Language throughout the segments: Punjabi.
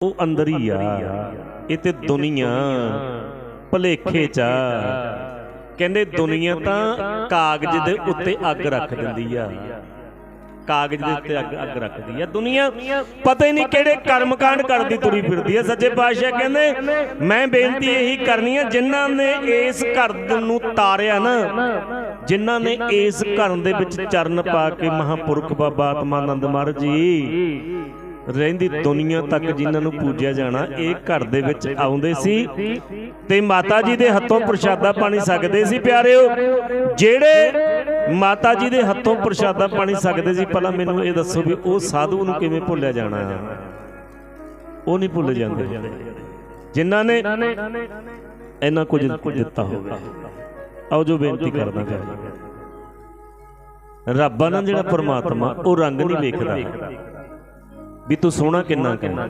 ਉਹ ਅੰਦਰ ਹੀ ਆ। ਇਹ ਤੇ ਦੁਨੀਆ ਭਲੇਖੇ ਚ ਕਹਿੰਦੇ ਦੁਨੀਆ ਤਾਂ ਕਾਗਜ਼ ਦੇ ਉੱਤੇ ਅੱਗ ਰੱਖ ਦਿੰਦੀ ਆ। ਕਾਗਜ਼ ਦੇ ਉੱਤੇ ਅੱਗ ਅੱਗ ਰੱਖਦੀ ਆ। ਦੁਨੀਆ ਪਤਾ ਹੀ ਨਹੀਂ ਕਿਹੜੇ ਕਰਮਕਾਂਡ ਕਰਦੀ ਤੁਰੀ ਫਿਰਦੀ ਆ। ਸੱਚੇ ਪਾਤਸ਼ਾਹ ਕਹਿੰਦੇ, ਮੈਂ ਬੇਨਤੀ ਇਹੀ ਕਰਨੀ ਆ, ਜਿਨ੍ਹਾਂ ਨੇ ਇਸ ਘਰ ਨੂੰ ਤਾਰਿਆ ਨਾ, ਜਿਨ੍ਹਾਂ ਨੇ ਇਸ ਘਰ ਦੇ ਵਿੱਚ ਚਰਨ ਪਾ ਕੇ ਮਹਾਪੁਰਖ ਬਾਬਾ ਆਤਮਾਨੰਦ ਮਹਾਰਾਜ ਜੀ ਰਹਿੰਦੀ ਦੁਨੀਆ ਤੱਕ ਜਿਨ੍ਹਾਂ ਨੂੰ ਪੂਜਿਆ ਜਾਣਾ ਇਹ ਘਰ ਦੇ ਵਿੱਚ ਆਉਂਦੇ ਸੀ ਤੇ ਮਾਤਾ ਜੀ ਦੇ ਹੱਥੋਂ ਪ੍ਰਸ਼ਾਦਾ ਪਾਣੀ ਸਕਦੇ ਸੀ ਪਿਆਰਿਓ ਜਿਹੜੇ ਮਾਤਾ ਜੀ ਦੇ ਹੱਥੋਂ ਪ੍ਰਸ਼ਾਦਾ ਪਾਣੀ ਸਕਦੇ ਸੀ ਪਹਿਲਾਂ ਮੈਨੂੰ ਇਹ ਦੱਸੋ ਵੀ ਉਹ ਸਾਧੂ ਨੂੰ ਕਿਵੇਂ ਭੁੱਲਿਆ ਜਾਣਾ। ਉਹ ਨਹੀਂ ਭੁੱਲ ਜਾਂਦੇ। ਜਿਨ੍ਹਾਂ ਨੇ ਇੰਨਾ ਕੁਝ ਦਿੱਤਾ ਹੋਵੇ। ਆਓ ਜੋ ਬੇਨਤੀ ਕਰਦਾ ਰੱਬ ਆ ਨਾ ਜਿਹੜਾ ਪਰਮਾਤਮਾ ਉਹ ਰੰਗ ਨਹੀਂ ਵੇਖਦਾ। ਵੀ ਤੂੰ ਸੋਹਣਾ ਕਿੰਨਾ ਕਿੰਨਾ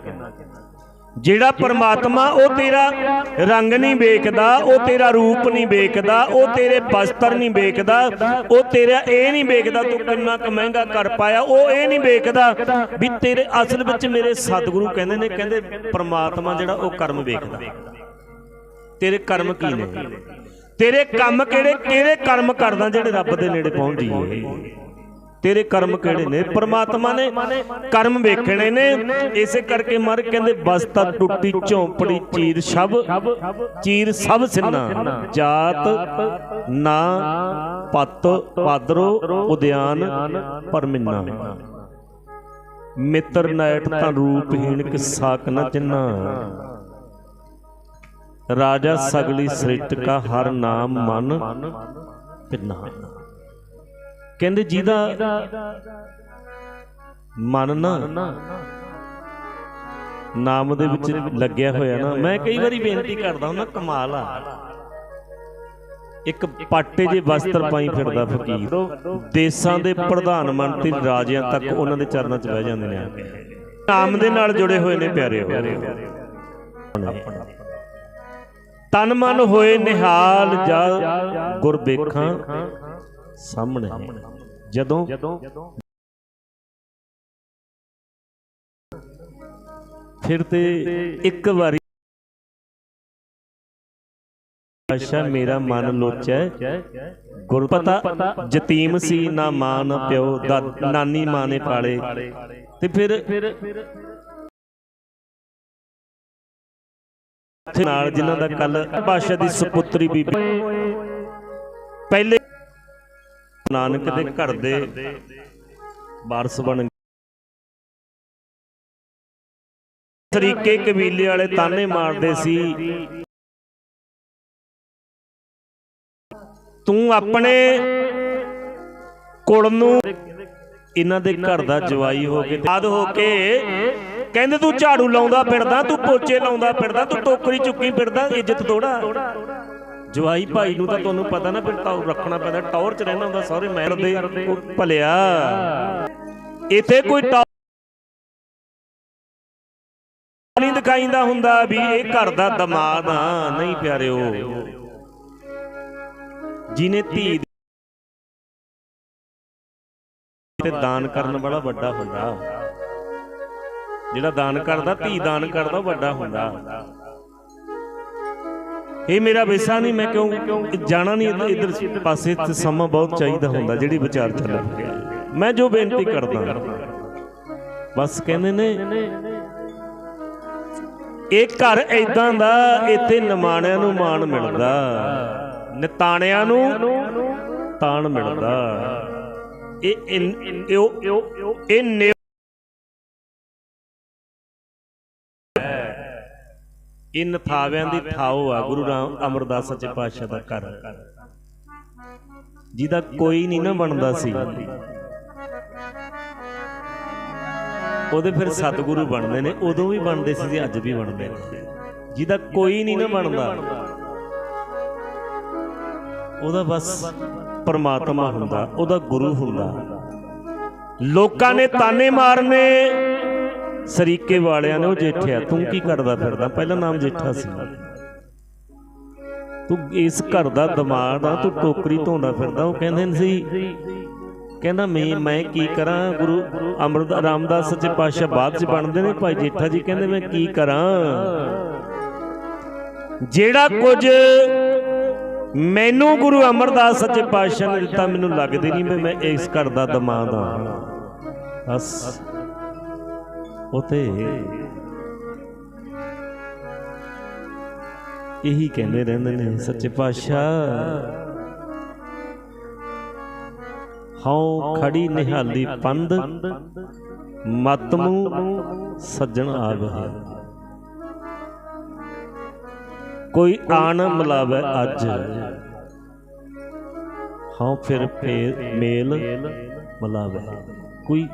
ਜਿਹੜਾ ਪਰਮਾਤਮਾ ਉਹ ਤੇਰਾ ਰੰਗ ਨਹੀਂ ਵੇਖਦਾ ਉਹ ਤੇਰਾ ਰੂਪ ਨਹੀਂ ਵੇਖਦਾ ਉਹ ਤੇਰੇ ਬਸਤਰ ਨਹੀਂ ਵੇਖਦਾ ਉਹ ਤੇਰਾ ਇਹ ਨਹੀਂ ਵੇਖਦਾ ਤੂੰ ਕਿੰਨਾ ਕੁ ਮਹਿੰਗਾ ਕਰ ਪਾਇਆ ਉਹ ਇਹ ਨਹੀਂ ਵੇਖਦਾ ਵੀ ਤੇਰੇ ਅਸਲ ਵਿੱਚ ਮੇਰੇ ਸਤਿਗੁਰੂ ਕਹਿੰਦੇ ਨੇ ਕਹਿੰਦੇ ਪਰਮਾਤਮਾ ਜਿਹੜਾ ਉਹ ਕਰਮ ਵੇਖਦਾ। ਤੇਰੇ ਕਰਮ ਕੀ ਨੇ? ਤੇਰੇ ਕੰਮ ਕਿਹੜੇ ਕਿਹੜੇ ਕਰਮ ਕਰਦਾ ਜਿਹੜੇ ਰੱਬ ਦੇ ਨੇੜੇ ਪਹੁੰਚ ਜੀਏ ਤੇਰੇ ਕਰਮ ਕਿਹੜੇ ਨੇ? ਪ੍ਰਮਾਤਮਾ ਨੇ ਕਰਮ ਵੇਖਣੇ ਨੇ। ਇਸੇ ਕਰਕੇ ਮਰ ਕਹਿੰਦੇ ਬਸਤਾ ਟੁੱਟੀ ਝੌਂਪੜੀ, ਚੀਰ ਸਭ ਚੀਰ ਸਭ ਸਿੰਨਾ। ਜਾਤ, ਨਾ, ਪਤ, ਪਾਦਰੋ, ਉਦਿਆਨ, ਪਰਮਿੰਨਾ। ਮਿੱਤਰ ਨੈਟ ਤਾਂ ਰੂਪਹੀਣ ਕਿਸਾ ਨ ਚਿੰਨਾ ਰਾਜਾ ਸਗਲੀ ਸ੍ਰਿਸ਼ਟ ਕਾ ਹਰ ਨਾਮ ਮਨ ਪਿੰਨਾ। ਕਹਿੰਦੇ ਜਿਹਦਾ ਮਨ ਨਾ ਨਾਮ ਦੇ ਵਿੱਚ ਲੱਗਿਆ ਹੋਇਆ ਨਾ, ਮੈਂ ਕਈ ਵਾਰੀ ਬੇਨਤੀ ਕਰਦਾ ਹਾਂ ਕਮਾਲ ਆ। ਇੱਕ ਪਾਟੇ ਜੇ ਵਸਤਰ ਪਾਈ ਫਿਰਦਾ ਫਕੀਰ। ਦੇਸਾਂ ਦੇ ਪ੍ਰਧਾਨ ਮੰਤਰੀ ਰਾਜਿਆਂ ਤੱਕ ਉਹਨਾਂ ਦੇ ਚਰਨਾਂ 'ਚ ਬਹਿ ਜਾਂਦੇ ਨੇ ਨਾਮ ਦੇ ਨਾਲ ਜੁੜੇ ਹੋਏ ਨੇ ਪਿਆਰੇ ਤਨ ਮਨ ਹੋਏ ਨਿਹਾਲ ਜਾ ਗੁਰ ਵੇਖਾਂ ਸਾਹਮਣੇ ਜਦੋਂ ਫਿਰ ਤੇ ਇੱਕ ਵਾਰੀ ਅੱਛਾ ਮੇਰਾ ਮਨ ਲੋਚੈ। ਗੁਰ ਪਤਾ ਜਤੀਮ ਸੀ ਨਾ ਮਾਂ ਨਾ ਪਿਓ ਦਾ ਨਾਨੀ ਮਾਂ ਨੇ ਪਾਲੇ। ਤੇ ਫਿਰ ਨਾਲ ਜਿਨ੍ਹਾਂ ਦਾ ਕੱਲ ਭਾਸ਼ਾ ਦੀ ਸੁਪੁੱਤਰੀ ਬੀਬੀ ਪਹਿਲੇ ਨਾਨਕ ਦੇ ਘਰ ਦੇ ਵਾਰਸ ਬਣ ਤਰੀਕੇ ਕਬੀਲੇ ਵਾਲੇ ਤਾਨੇ ਮਾਰਦੇ ਸੀ। ਤੂੰ ਆਪਣੇ ਕੁੜ ਨੂੰ ਇਹਨਾਂ ਦੇ ਘਰ ਦਾ ਜਵਾਈ ਹੋ ਕੇ ਆਦ ਹੋ ਕੇ ਕਹਿੰਦੇ ਤੂੰ ਝਾੜੂ ਲਾਉਂਦਾ ਫਿਰਦਾ, ਤੂੰ ਪੋਚੇ ਲਾਉਂਦਾ ਫਿਰਦਾ, ਤੂੰ ਟੋਕਰੀ ਚੁੱਕੀ ਫਿਰਦਾ, ਇੱਜ਼ਤ ਥੋੜਾ ਜਵਾਈ ਭਾਈ ਨੂੰ ਤਾਂ ਤੁਹਾਨੂੰ ਪਤਾ ਨਾ ਫਿਰ ਤਾਂ ਰੱਖਣਾ ਪੈਂਦਾ ਟੌਰ ਚ ਰਹਿਣਾ ਹੁੰਦਾ ਸਾਰੇ ਮਹਿਲ ਦੇ ਭਲਿਆ। ਇੱਥੇ ਕੋਈ ਟੌਰ ਨਹੀਂ ਦਿਖਾਈਂਦਾ ਹੁੰਦਾ ਵੀ ਇਹ ਘਰ ਦਾ ਦਮਾਦ ਆ ਨਹੀਂ ਪਿਆਰਿਓ। ਜਿਨੇ ਧੀ ਤੇ ਦਾਨ ਕਰਨ ਵਾਲਾ ਵੱਡਾ ਹੁੰਦਾ। ਜਿਹੜਾ ਦਾਨ ਕਰਦਾ ਧੀ ਦਾਨ ਕਰਦਾ ਵੱਡਾ ਹੁੰਦਾ। ਇਹ ਮੇਰਾ ਵਿਸ਼ਾ ਨਹੀਂ, ਮੈਂ ਕਿਉਂ ਜਾਣਾ ਨਹੀਂ? ਇਧਰ ਪਾਸੇ ਤੇ ਸਮਾਂ ਬਹੁਤ ਚਾਹੀਦਾ ਹੁੰਦਾ, ਜਿਹੜੀ ਵਿਚਾਰ ਚੱਲ ਰਿਹਾ ਮੈਂ ਜੋ ਬੇਨਤੀ ਕਰਦਾ ਬਸ ਕਹਿੰਦੇ ਨੇ, ਇਹ ਘਰ ਐਦਾਂ ਦਾ, ਇੱਥੇ ਨਿਮਾਣਿਆਂ ਨੂੰ ਮਾਣ ਮਿਲਦਾ, ਨਿਤਾਣਿਆਂ ਨੂੰ ਤਾਣ ਮਿਲਦਾ। ਇਹ ਇਹ ਇਹ ਇਹ ਨਿ- ਇਹ ਨਥਾਵਿਆਂ ਦੀ ਥਾਓ ਆ ਗੁਰੂ ਰਾਮ ਅਮਰਦਾਸ ਸੱਚੇ ਪਾਤਸ਼ਾਹ ਦਾ ਘਰ। ਜਿਹਦਾ ਕੋਈ ਨਹੀਂ ਨਾ ਬਣਦਾ ਸੀ। ਉਹਦੇ ਫਿਰ ਸਤਿਗੁਰੂ ਬਣਦੇ ਨੇ ਉਦੋਂ ਵੀ ਬਣਦੇ ਸੀ ਤੇ ਅੱਜ ਵੀ ਬਣਦੇ ਨੇ। ਜਿਹਦਾ ਕੋਈ ਨਹੀਂ ਨਾ ਬਣਦਾ ਉਹਦਾ ਬਸ ਪਰਮਾਤਮਾ ਹੁੰਦਾ ਉਹਦਾ ਗੁਰੂ ਹੁੰਦਾ। ਲੋਕਾਂ ਨੇ ਤਾਨੇ ਮਾਰਨੇ। ਸਰੀਕੇ ਵਾਲਿਆਂ ਨੇ ਉਹ ਜੇਠਿਆ, ਤੂੰ ਕੀ ਕਰਦਾ ਫਿਰਦਾ? ਪਹਿਲਾ ਨਾਮ ਜੇਠਾ ਸੀ। ਤੂੰ ਇਸ ਘਰ ਦਾ ਦਿਮਾਗ ਆ, ਤੂੰ ਟੋਕਰੀ ਧੋਂਦਾ ਫਿਰਦਾ। ਉਹ ਕਹਿੰਦੇ ਸੀ, ਕਹਿੰਦਾ ਮੈਂ ਮੈਂ ਕੀ ਕਰਾਂ? ਗੁਰੂ ਅਮਰਦ, ਰਾਮਦਾਸ ਸੱਚੇ ਪਾਤਸ਼ਾਹ ਬਾਅਦ ਚ ਬਣਦੇ ਨੇ। ਭਾਈ ਜੇਠਾ ਜੀ ਕਹਿੰਦੇ, ਮੈਂ ਕੀ ਕਰਾਂ? ਜਿਹੜਾ ਕੁਝ ਮੈਨੂੰ ਗੁਰੂ ਅਮਰਦਾਸ ਸੱਚੇ ਪਾਤਸ਼ਾਹ ਨੇ ਦਿੱਤਾ, ਮੈਨੂੰ ਲੱਗਦੇ ਨਹੀਂ ਵੀ ਮੈਂ ਇਸ ਘਰ ਦਾ ਦਮਾਦ ਹਾਂ ਬਸ। ਉਤੇ। ਇਹੀ ਕਹਿੰਦੇ ਰਹਿੰਦੇ ਨੇ, ਸੱਚੇ ਪਾਤਸ਼ਾਹ। ਹਉ ਖੜੀ ਨਿਹਾਲੀ ਪੰਦ ਮਤ ਸੱਜਣ ਆਵਹਿ। ਕੋਈ ਆਣ ਮਿਲਾਵੇ ਅੱਜ। ਹਉ ਫਿਰ ਫੇਰ ਮੇਲ ਮਿਲਾਵੇ। ਕੋਈ